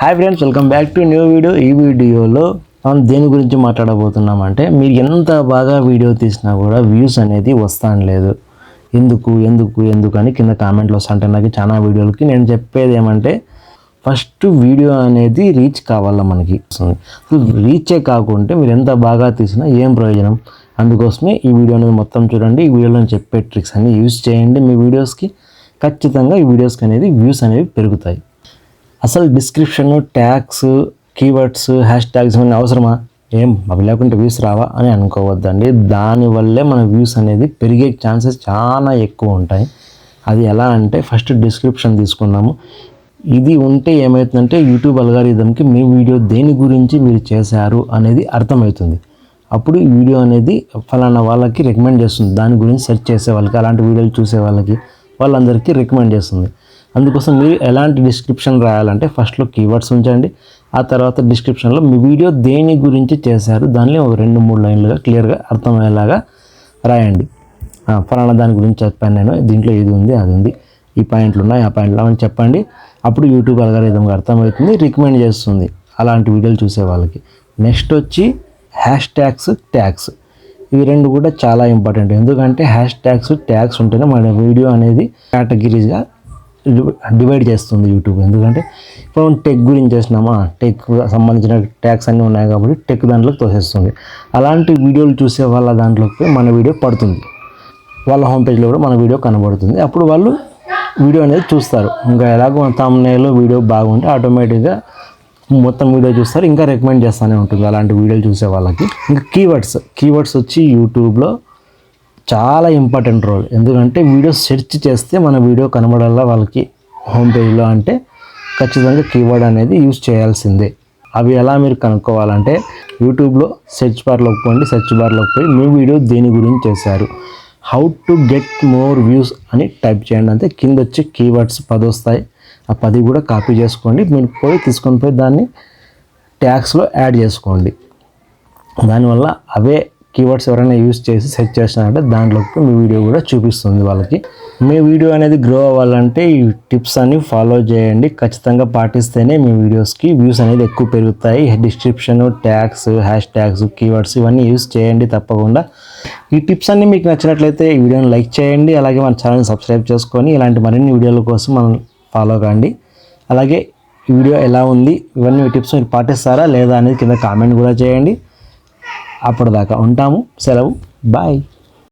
Hi friends welcome back to new video ఈ వీడియోలో మనం దేని గురించి మాట్లాడబోతున్నామంటే మీరు ఎంత బాగా వీడియో తీసినా కూడా వ్యూస్ అనేది వస్తాను లేదు. ఎందుకు ఎందుకు ఎందుకు అని కింద కామెంట్లు వస్తుంటే నాకు చాలా వీడియోలకి నేను చెప్పేది ఏమంటే ఫస్ట్ వీడియో అనేది రీచ్ కావాలా మనకి? రీచే కాకుంటే మీరు ఎంత బాగా తీసినా ఏం ప్రయోజనం? అందుకోసమే ఈ వీడియో అనేది మొత్తం చూడండి. ఈ వీడియోలో చెప్పే ట్రిక్స్ అన్ని యూజ్ చేయండి. మీ వీడియోస్కి ఖచ్చితంగా ఈ వీడియోస్కి అనేది వ్యూస్ అనేవి పెరుగుతాయి. అసలు description tags keywords hash tags ఏమైనా అవసరమా? ఏం అవి లేకుంటే వ్యూస్ రావా అని అనుకోవద్దండి. దానివల్లే మన వ్యూస్ అనేది పెరిగే ఛాన్సెస్ చాలా ఎక్కువ ఉంటాయి. అది ఎలా అంటే ఫస్ట్ డిస్క్రిప్షన్ తీసుకున్నాము. ఇది ఉంటే ఏమవుతుందంటే యూట్యూబ్ అల్గారిథంకి మీ వీడియో దేని గురించి మీరు చేశారు అనేది అర్థమవుతుంది. అప్పుడు ఈ వీడియో అనేది ఫలానా వాళ్ళకి రికమెండ్ చేస్తుంది. దాని గురించి సెర్చ్ చేసే వాళ్ళకి అలాంటి వీడియోలు చూసే వాళ్ళకి. వాళ్ళందరికీ రికమెండ్ చేస్తుంది. అందుకోసం మీరు ఎలాంటి డిస్క్రిప్షన్ రాయాలంటే ఫస్ట్లో కీవర్డ్స్ ఉంచండి. ఆ తర్వాత డిస్క్రిప్షన్లో మీ వీడియో దేని గురించి చేశారు దాన్ని ఒక రెండు మూడు లైన్లుగా క్లియర్గా అర్థమయ్యేలాగా రాయండి. ఫలానా దాని గురించి చెప్పాను నేను దీంట్లో ఇది ఉంది అది ఉంది ఈ పాయింట్లు ఉన్నాయి ఆ పాయింట్లు అని చెప్పండి. అప్పుడు యూట్యూబ్ అల్గారిథంగా అర్థమవుతుంది రికమెండ్ చేస్తుంది. అలాంటి వీడియోలు చూసే వాళ్ళకి. నెక్స్ట్ వచ్చి హ్యాష్ ట్యాగ్స్ ట్యాగ్స్ ఇవి రెండు కూడా చాలా ఇంపార్టెంట్ ఎందుకంటే హ్యాష్ ట్యాగ్స్ ట్యాగ్స్ ఉంటేనే మన వీడియో అనేది కేటగిరీస్గా డివైడ్ చేస్తుంది యూట్యూబ్ ఎందుకంటే ఇప్పుడు మనం టెక్ గురించి చేసినామా టెక్ సంబంధించిన ట్యాగ్స్ అన్నీ ఉన్నాయి కాబట్టి టెక్ దాంట్లోకి తోసేస్తుంది. అలాంటి వీడియోలు చూసే వాళ్ళ దాంట్లోకి మన వీడియో పడుతుంది. వాళ్ళ హోమ్ పేజ్లో కూడా మన వీడియో కనబడుతుంది. అప్పుడు వాళ్ళు వీడియో అనేది చూస్తారు. ఇంకా ఎలాగో తమ్నేలో వీడియో బాగుంటే ఆటోమేటిక్గా మొత్తం వీడియో చూస్తారు ఇంకా రికమెండ్ చేస్తూనే ఉంటుంది అలాంటి వీడియోలు చూసే వాళ్ళకి. ఇంకా కీవర్డ్స్ కీవర్డ్స్ వచ్చి యూట్యూబ్లో చాలా ఇంపార్టెంట్ రోల్ ఎందుకంటే వీడియో సెర్చ్ చేస్తే మన వీడియో కనబడాలా వాళ్ళకి హోమ్ పేజ్లో అంటే ఖచ్చితంగా కీవర్డ్ అనేది యూజ్ చేయాల్సిందే. అవి ఎలా మీరు కనుక్కోవాలంటే యూట్యూబ్లో సెర్చ్ బార్లోకి పోండి సెర్చ్ బార్లోకి పోయి మీ వీడియో దేని గురించి చేశారు how to get more views అని టైప్ చేయండి. అంతే కింద వచ్చి కీవర్డ్స్ పది వస్తాయి ఆ పది కూడా కాపీ చేసుకోండి. మీరు పోయి తీసుకొని పోయి దాన్ని ట్యాక్స్లో యాడ్ చేసుకోండి. దానివల్ల అవే కీవర్డ్స్ ఎవరైనా యూస్ చేసి సెర్చ్ చేసినారంటే దాంట్లోకి మీ వీడియో కూడా చూపిస్తుంది వాళ్ళకి. మీ వీడియో అనేది గ్రో అవ్వాలంటే ఈ టిప్స్ అన్ని ఫాలో చేయండి. ఖచ్చితంగా పాటిస్తేనే మీ వీడియోస్కి వ్యూస్ అనేది ఎక్కువ పెరుగుతాయి. Description tags hash tags keywords ఇవన్నీ యూస్ చేయండి తప్పకుండా. ఈ టిప్స్ అన్ని మీకు నచ్చినట్లయితే ఈ వీడియోని లైక్ చేయండి. అలాగే మన ఛానల్ని సబ్స్క్రైబ్ చేసుకొని ఇలాంటి మరిన్ని వీడియోల కోసం మనం ఫాలో కండి. అలాగే వీడియో ఎలా ఉంది? ఇవన్నీ టిప్స్ మీరు పాటిస్తారా? లేదా అనేది కింద కామెంట్ కూడా చేయండి. అప్పటిదాకా ఉంటాము. సెలవు. బాయ్.